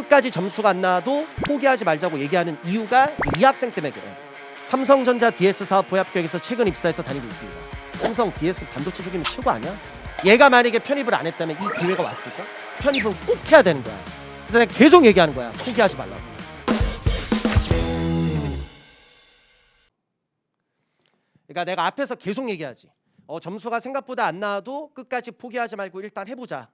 끝까지 점수가 안 나와도 포기하지 말자고 얘기하는 이유가 이 학생 때문에 그래. 삼성전자 DS 사업 부합격에서 최근 입사해서 다니고 있습니다. 삼성 DS 반도체 쪽이면 최고 아니야? 얘가 만약에 편입을 안 했다면 이 기회가 왔을까? 편입은 꼭 해야 되는 거야. 그래서 내가 계속 얘기하는 거야. 포기하지 말라고. 그러니까 내가 앞에서 계속 얘기하지. 어, 점수가 생각보다 안 나와도 끝까지 포기하지 말고 일단 해보자.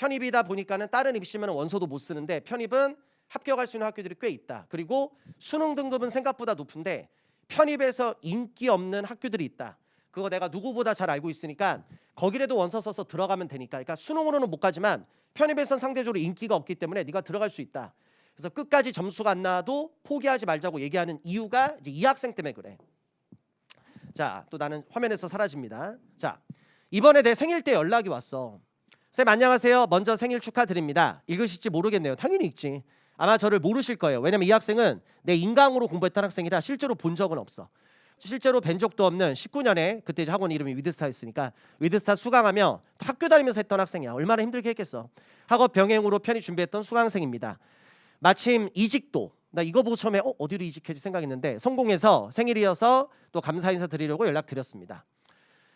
편입이다 보니까는 다른 입시면 원서도 못 쓰는데 편입은 합격할 수 있는 학교들이 꽤 있다. 그리고 수능 등급은 생각보다 높은데 편입에서 인기 없는 학교들이 있다. 그거 내가 누구보다 잘 알고 있으니까 거기라도 원서 써서 들어가면 되니까. 그러니까 수능으로는 못 가지만 편입에선 상대적으로 인기가 없기 때문에 네가 들어갈 수 있다. 그래서 끝까지 점수가 안 나와도 포기하지 말자고 얘기하는 이유가 이제 이 학생 때문에 그래. 자, 또 나는 화면에서 사라집니다. 자, 이번에 내 생일 때 연락이 왔어. 쌤 안녕하세요. 먼저 생일 축하드립니다. 읽으실지 모르겠네요. 당연히 읽지. 아마 저를 모르실 거예요. 왜냐면 이 학생은 내 인강으로 공부했던 학생이라 실제로 본 적은 없어. 실제로 뵌 적도 없는 19년에 그때 학원 이름이 위드스타였으니까 위드스타 수강하며 또 학교 다니면서 했던 학생이야. 얼마나 힘들게 했겠어. 학업 병행으로 편히 준비했던 수강생입니다. 마침 이직도 나 이거 보고 처음에 어, 어디로 이직했지 생각했는데 성공해서 생일이어서 또 감사 인사 드리려고 연락 드렸습니다.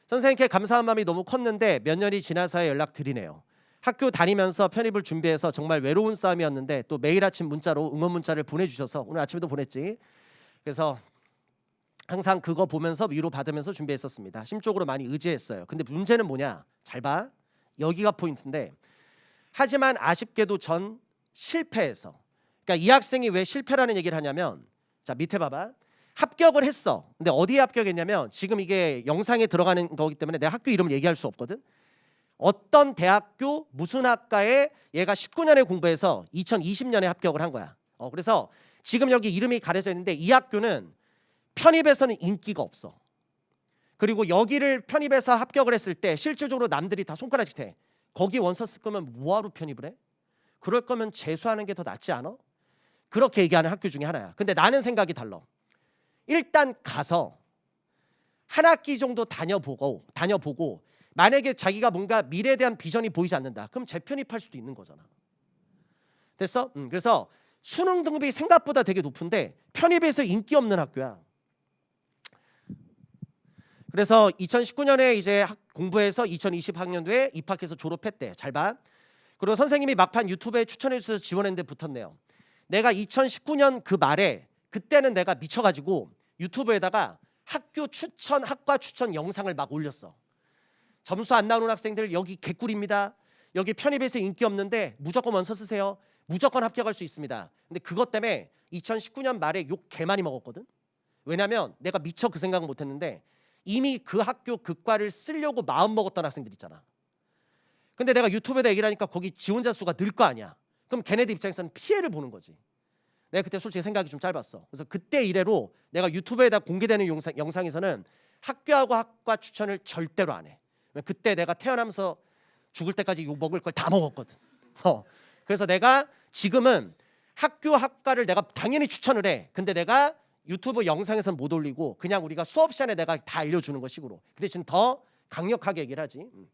선생님께 감사한 마음이 너무 컸는데 몇 년이 지나서야 연락 드리네요. 학교 다니면서 편입을 준비해서 정말 외로운 싸움이었는데 또 매일 아침 문자로 응원 문자를 보내주셔서 오늘 아침에도 보냈지. 그래서 항상 그거 보면서 위로 받으면서 준비했었습니다. 심적으로 많이 의지했어요. 근데 문제는 뭐냐? 잘 봐. 여기가 포인트인데 하지만 아쉽게도 전 실패해서 그러니까 이 학생이 왜 실패라는 얘기를 하냐면 자 밑에 봐봐. 합격을 했어. 근데 어디에 합격했냐면 지금 이게 영상에 들어가는 거기 때문에 내가 학교 이름을 얘기할 수 없거든. 어떤 대학교 무슨 학과에 얘가 19년에 공부해서 2020년에 합격을 한 거야. 어, 그래서 지금 여기 이름이 가려져 있는데 이 학교는 편입에서는 인기가 없어. 그리고 여기를 편입해서 합격을 했을 때 실질적으로 남들이 다 손가락질 해. 거기 원서 쓸 거면 뭐하러 편입을 해? 그럴 거면 재수하는 게 더 낫지 않아? 그렇게 얘기하는 학교 중에 하나야. 근데 나는 생각이 달라. 일단 가서 한 학기 정도 다녀보고 다녀보고 만약에 자기가 뭔가 미래에 대한 비전이 보이지 않는다. 그럼 재편입할 수도 있는 거잖아. 됐어? 음, 그래서 수능 등급이 생각보다 되게 높은데 편입에서 인기 없는 학교야. 그래서 2019년에 이제 학- 공부해서 2020학년도에 입학해서 졸업했대. 잘 봐. 그리고 선생님이 막판 유튜브에 추천해 주셔서 지원했는데 붙었네요. 내가 2019년 그 말에 그때는 내가 미쳐가지고 유튜브에다가 학교 추천, 학과 추천 영상을 막 올렸어. 점수 안 나오는 학생들 여기 개꿀입니다. 여기 편입에서 인기 없는데 무조건 원서 쓰세요. 무조건 합격할 수 있습니다. 근데 그것 때문에 2019년 말에 욕 개 많이 먹었거든. 왜냐면 내가 미처 그 생각은 못했는데 이미 그 학교 그 과를 쓰려고 마음 먹었던 학생들 있잖아. 근데 내가 유튜브에다 얘기를 하니까 거기 지원자 수가 늘 거 아니야. 그럼 걔네들 입장에서는 피해를 보는 거지. 내가 그때 솔직히 생각이 좀 짧았어. 그래서 그때 이래로 내가 유튜브에다 공개되는 영상, 영상에서는 학교하고 학과 추천을 절대로 안 해. 그때 내가 태어나면서 죽을 때까지 욕 먹을 걸 다 먹었거든. 어. 그래서 내가 지금은 학교 학과를 내가 당연히 추천을 해. 근데 내가 유튜브 영상에서는 못 올리고 그냥 우리가 수업 시간에 내가 다 알려주는 것 식으로. 그 대신 더 강력하게 얘기를 하지. 음.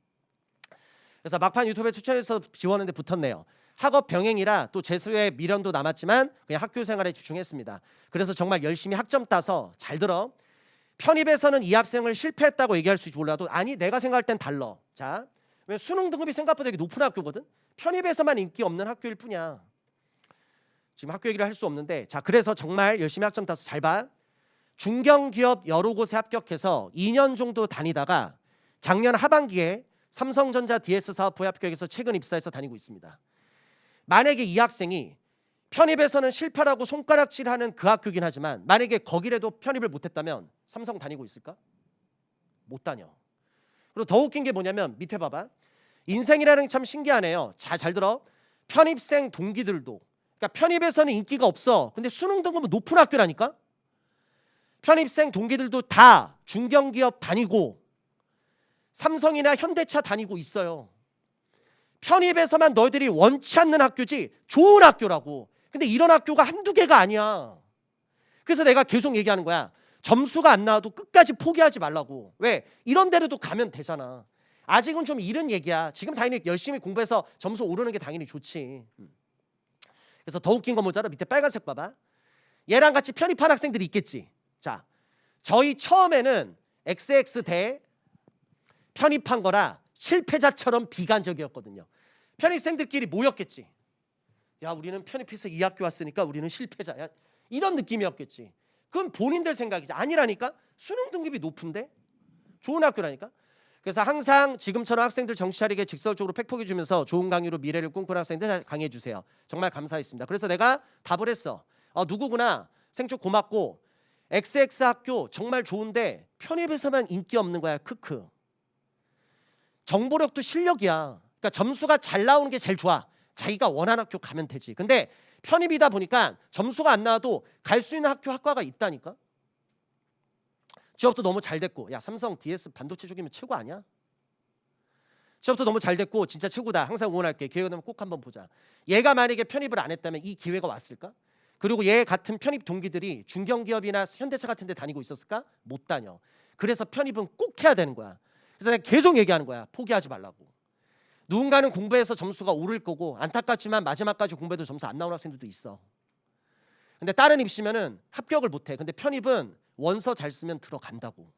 그래서 막판 유튜브에 추천해서 지원했는데 붙었네요. 학업 병행이라 또 재수의 미련도 남았지만 그냥 학교 생활에 집중했습니다. 그래서 정말 열심히 학점 따서 잘 들어. 편입에서는 이 학생을 실패했다고 얘기할 수 있지 몰라도 아니 내가 생각할 땐 달러. 자, 왜 수능 등급이 생각보다 되게 높은 학교거든. 편입에서만 인기 없는 학교일 뿐이야. 지금 학교 얘기를 할 수 없는데 자 그래서 정말 열심히 학점 따서 잘 봐. 중견기업 여러 곳에 합격해서 2년 정도 다니다가 작년 하반기에 삼성전자 DS 사업 부합격에서 최근 입사해서 다니고 있습니다. 만약에 이 학생이 편입에서는 실패라고 손가락질하는 그 학교긴 하지만 만약에 거기라도 편입을 못했다면 삼성 다니고 있을까? 못 다녀. 그리고 더 웃긴 게 뭐냐면 밑에 봐봐. 인생이라는 게 참 신기하네요. 자, 잘 들어. 편입생 동기들도 그러니까 편입에서는 인기가 없어. 근데 수능 등급은 높은 학교라니까. 편입생 동기들도 다 중견기업 다니고 삼성이나 현대차 다니고 있어요. 편입에서만 너희들이 원치 않는 학교지 좋은 학교라고. 근데 이런 학교가 한두 개가 아니야. 그래서 내가 계속 얘기하는 거야. 점수가 안 나와도 끝까지 포기하지 말라고. 왜? 이런 데로도 가면 되잖아. 아직은 좀 이른 얘기야. 지금 당연히 열심히 공부해서 점수 오르는 게 당연히 좋지. 음. 그래서 더 웃긴 거 뭐잖아 밑에 빨간색 봐봐. 얘랑 같이 편입한 학생들이 있겠지. 자, 저희 처음에는 XX 대 편입한 거라 실패자처럼 비관적이었거든요. 편입생들끼리 모였겠지. 야, 우리는 편입해서 이 학교 왔으니까 우리는 실패자야. 이런 느낌이었겠지. 그건 본인들 생각이지. 아니라니까. 수능 등급이 높은데 좋은 학교라니까. 그래서 항상 지금처럼 학생들 정신 차리게 직설적으로 팩폭해 주면서 좋은 강의로 미래를 꿈꾸는 학생들 강의해 주세요. 정말 감사했습니다. 그래서 내가 답을 했어. 어, 누구구나. 생초 고맙고 XX 학교 정말 좋은데 편입에서만 인기 없는 거야. 크크. 정보력도 실력이야. 그러니까 점수가 잘 나오는 게 제일 좋아. 자기가 원하는 학교 가면 되지. 근데 편입이다 보니까 점수가 안 나와도 갈 수 있는 학교 학과가 있다니까. 취업도 너무 잘 됐고, 야 삼성 DS 반도체 쪽이면 최고 아니야? 취업도 너무 잘 됐고 진짜 최고다. 항상 응원할게. 기회가 되면 꼭 한번 보자. 얘가 만약에 편입을 안 했다면 이 기회가 왔을까? 그리고 얘 같은 편입 동기들이 중견기업이나 현대차 같은 데 다니고 있었을까? 못 다녀. 그래서 편입은 꼭 해야 되는 거야. 그래서 내가 계속 얘기하는 거야. 포기하지 말라고. 누군가는 공부해서 점수가 오를 거고 안타깝지만 마지막까지 공부해도 점수 안 나오는 학생들도 있어. 근데 다른 입시면은 합격을 못 해. 근데 편입은 원서 잘 쓰면 들어간다고.